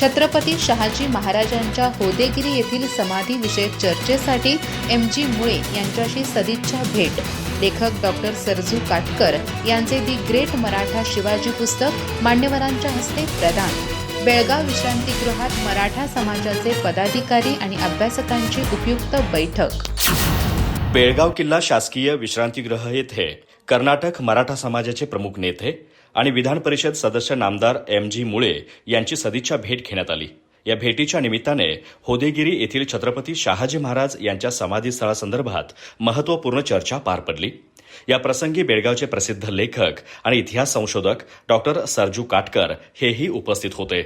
छत्रपती शहाजी महाराजांच्या होदेगिरी येथील समाधीविषयक चर्चेसाठी एम जी मुळे यांच्याशी सदिच्छा भेट. लेखक डॉक्टर सरजू काटकर यांचे दी ग्रेट मराठा शिवाजी पुस्तक मान्यवरांच्या हस्ते प्रदान. बेळगाव विश्रांतीगृहात मराठा समाजाचे पदाधिकारी आणि अभ्यासकांची उपयुक्त बैठक. बेळगाव किल्ला शासकीय विश्रांतीगृह येथे कर्नाटक मराठा समाजाचे प्रमुख नेते आणि विधान परिषद सदस्य नामदार एम जी मुळे यांची सदिच्छा भेट घेण्यात आली. या भेटीच्या निमित्ताने होदेगिरी येथील छत्रपती शहाजी महाराज यांच्या समाधीस्थळासंदर्भात महत्त्वपूर्ण चर्चा पार पडली. या प्रसंगी बेळगावचे प्रसिद्ध लेखक आणि इतिहास संशोधक डॉक्टर सरजू काटकर हेही उपस्थित होते.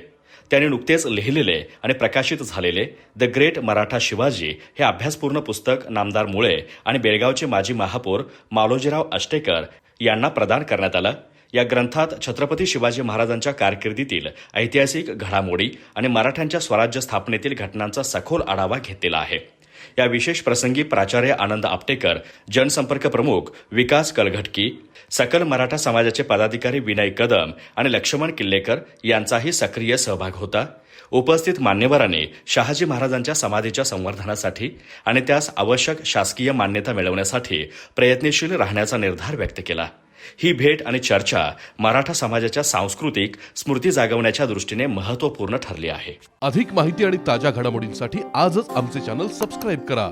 त्यांनी नुकतेच लिहिलेले आणि प्रकाशित झालेले द ग्रेट मराठा शिवाजी हे अभ्यासपूर्ण पुस्तक नामदार मुळे आणि बेळगावचे माजी महापौर मालोजीराव अष्टेकर यांना प्रदान करण्यात आलं. या ग्रंथात छत्रपती शिवाजी महाराजांच्या कारकिर्दीतील ऐतिहासिक घडामोडी आणि मराठ्यांच्या स्वराज्य स्थापनेतील घटनांचा सखोल आढावा घेतलेला आहे. या विशेष प्रसंगी प्राचार्य आनंद आपटेकर जनसंपर्क प्रमुख विकास कलघटकी सकल मराठा समाजाचे पदाधिकारी विनय कदम आणि लक्ष्मण किल्लेकर यांचाही सक्रिय सहभाग होता. उपस्थित मान्यवरांनी शहाजी महाराजांच्या समाधीच्या संवर्धनासाठी आणि त्यास आवश्यक शासकीय मान्यता मिळवण्यासाठी प्रयत्नशील राहण्याचा निर्धार व्यक्त केला. ही भेट आणि चर्चा मराठा समाजाच्या सांस्कृतिक स्मृती जागवण्याच्या दृष्टीने महत्त्वपूर्ण ठरली आहे. अधिक माहिती आणि ताज्या घडामोडींसाठी आजच आमचे चॅनल सबस्क्राईब करा.